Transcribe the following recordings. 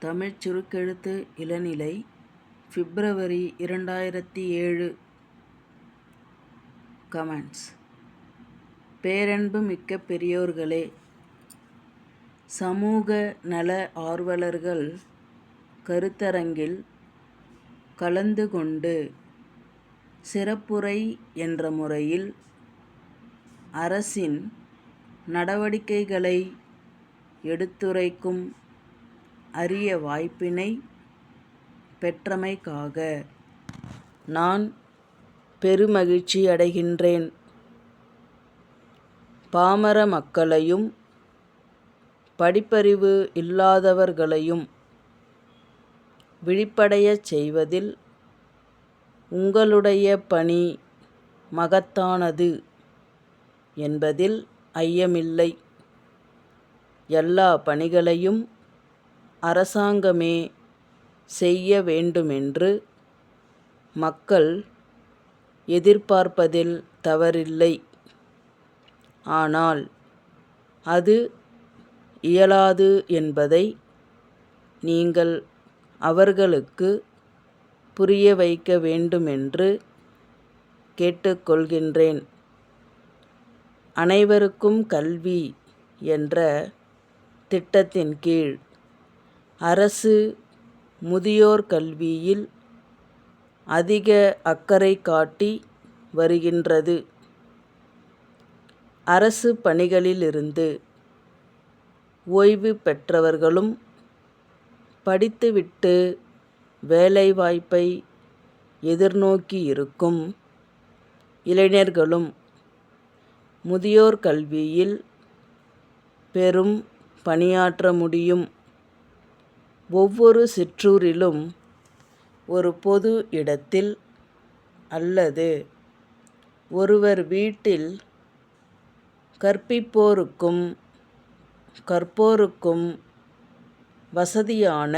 தமிழ்ச் சுருக்கெழுத்து இளநிலை பிப்ரவரி இரண்டாயிரத்தி ஏழு. கமெண்ட்ஸ் பேரன்பு மிக்க பெரியோர்களே சமூக நல ஆர்வலர்கள் கருத்தரங்கில் கலந்து கொண்டு சிறப்புரை என்ற முறையில் அரசின் நடவடிக்கைகளை எடுத்துரைக்கும் அரிய வாய்ப்பினை பெற்றமைக்காக நான் பெருமகிழ்ச்சி அடைகின்றேன். பாமர மக்களையும் படிப்பறிவு இல்லாதவர்களையும் விழிப்படையச் செய்வதில் உங்களுடைய பணி மகத்தானது என்பதில் ஐயமில்லை. எல்லா பணிகளையும் அரசாங்கமே செய்ய வேண்டுமென்று மக்கள் எதிர்பார்ப்பதில் தவறில்லை. ஆனால் அது இயலாது என்பதை நீங்கள் அவர்களுக்கு புரிய வைக்க வேண்டுமென்று கேட்டுக்கொள்கின்றேன். அனைவருக்கும் கல்வி என்ற திட்டத்தின் கீழ் அரசு முதியோர் கல்வியில் அதிக அக்கறை காட்டி வருகின்றது. அரசு பணிகளிலிருந்து ஓய்வு பெற்றவர்களும் படித்துவிட்டு வேலைவாய்ப்பை எதிர்நோக்கியிருக்கும் இளைஞர்களும் முதியோர் கல்வியில் பெரும் பணியாற்ற முடியும். ஒவ்வொரு சிற்றூரிலும் ஒரு பொது இடத்தில் அல்லது ஒருவர் வீட்டில் கற்பிப்போருக்கும் கற்போருக்கும் வசதியான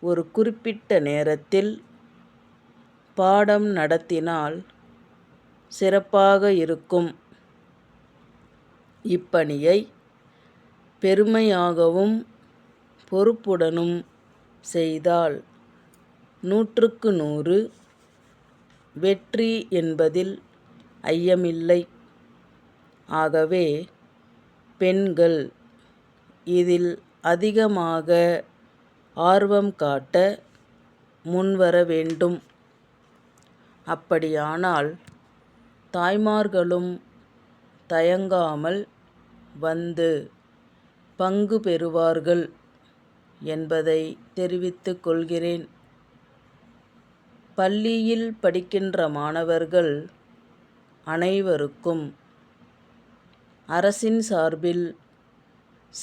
ஒரு குறிப்பிட்ட நேரத்தில் பாடம் நடத்தினால் சிறப்பாக இருக்கும். இப்பணியை பெருமையாகவும் பொறுப்புடனும் செய்தால் நூற்றுக்கு நூறு வெற்றி என்பதில் ஐயமில்லை. ஆகவே பெண்கள் இதில் அதிகமாக ஆர்வம் காட்ட முன்வர வேண்டும். அப்படியானால் தாய்மார்களும் தயங்காமல் வந்து பங்கு பெறுவார்கள். என்பதை தெரிவித்துக் கொள்கிறேன். பள்ளியில் படிக்கின்ற மாணவர்கள் அனைவருக்கும் அரசின் சார்பில்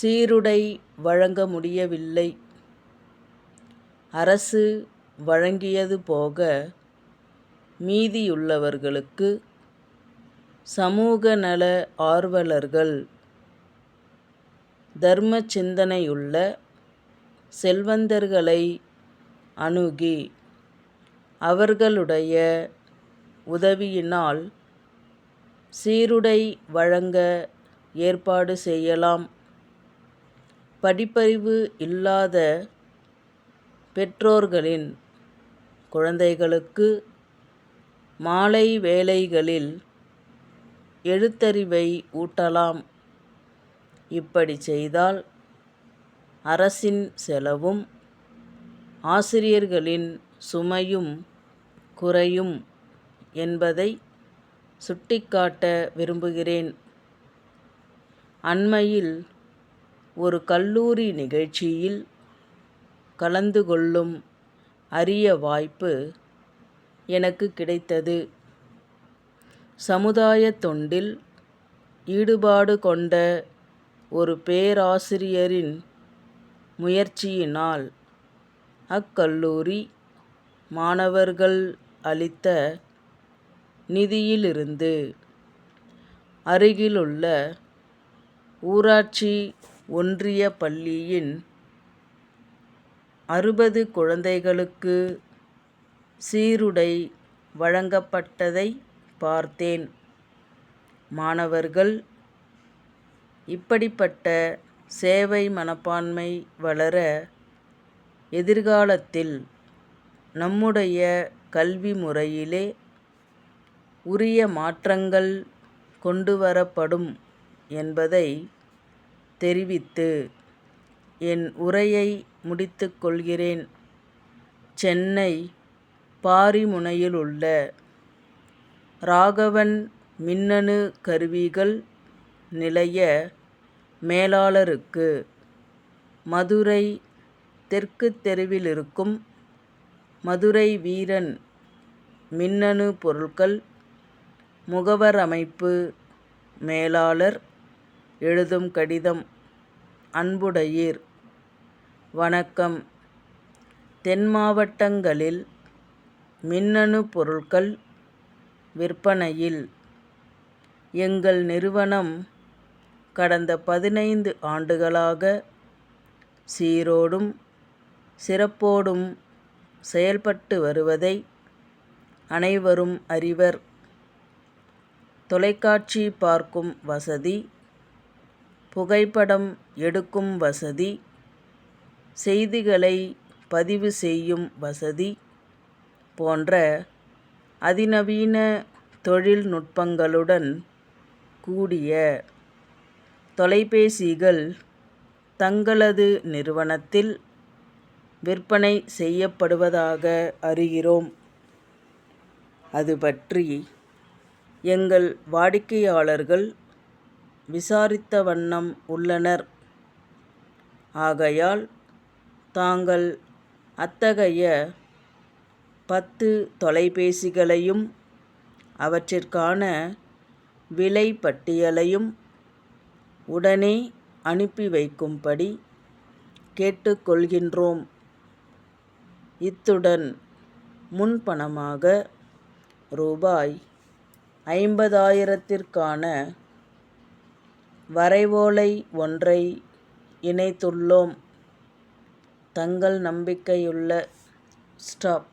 சீருடை வழங்க முடியவில்லை. அரசு வழங்கியது போக மீதியுள்ளவர்களுக்கு சமூக நல ஆர்வலர்கள் தர்ம சிந்தனையுள்ள செல்வந்தர்களை அணுகி அவர்களுடைய உதவியினால் சீருடை வழங்க ஏற்பாடு செய்யலாம். படிப்பறிவு இல்லாத பெற்றோர்களின் குழந்தைகளுக்கு மாலை வேளைகளில் எழுத்தறிவை ஊட்டலாம். இப்படி செய்தால் அரசின் செலவும் ஆசிரியர்களின் சுமையும் குறையும் என்பதை சுட்டிக்காட்ட விரும்புகிறேன். அண்மையில் ஒரு கல்லூரி நிகழ்ச்சியில் கலந்து கொள்ளும் அரிய வாய்ப்பு எனக்கு கிடைத்தது. சமுதாய தொண்டில் ஈடுபாடு கொண்ட ஒரு பேராசிரியரின் முயற்சியினால் அக்கல்லூரி மாணவர்கள் அளித்த நிதியிலிருந்து அருகிலுள்ள ஊராட்சி ஒன்றிய பள்ளியின் அறுபது குழந்தைகளுக்கு சீருடை வழங்கப்பட்டதை பார்த்தேன். மாணவர்கள் இப்படிப்பட்ட சேவை மனப்பான்மை வளர எதிர்காலத்தில் நம்முடைய கல்வி முறையிலே உரிய மாற்றங்கள் கொண்டு வரப்படும் என்பதை தெரிவித்து என் உரையை முடித்து கொள்கிறேன். சென்னை பாரிமுனையிலுள்ள ராகவன் மின்னணு கருவிகள் நிலைய மேலாளருக்கு. மதுரை தெற்கு தெருவிலிருக்கும் மதுரை வீரன் மின்னணு பொருட்கள் முகவர் அமைப்பு மேலாளர் எழுதும் கடிதம் அன்புடையீர். வணக்கம். தென் மாவட்டங்களில் மின்னணு பொருட்கள் விற்பனையில். எங்கள் நிறுவனம் கடந்த பதினைந்து ஆண்டுகளாக சீரோடும் சிறப்போடும் செயல்பட்டு வருவதை அனைவரும் அறிவர். தொலைக்காட்சி பார்க்கும் வசதி புகைப்படம் எடுக்கும் வசதி செய்திகளை பதிவு செய்யும் வசதி போன்ற அதிநவீன தொழில்நுட்பங்களுடன் கூடிய தொலைபேசிகள் தங்களது நிறுவனத்தில் விற்பனை செய்யப்படுவதாக அறிகிறோம். அது பற்றி எங்கள் வாடிக்கையாளர்கள் விசாரித்த வண்ணம் உள்ளனர். ஆகையால் தாங்கள் அத்தகைய பத்து தொலைபேசிகளையும் அவற்றிற்கான விலை பட்டியலையும் உடனே அனுப்பி வைக்கும்படி கேட்டுக்கொள்கின்றோம். இத்துடன் முன்பணமாக ரூபாய் ஐம்பதாயிரத்திற்கான வரைவோலை ஒன்றை இணைத்துள்ளோம். தங்கள் நம்பிக்கையுள்ள ஸ்டாப்.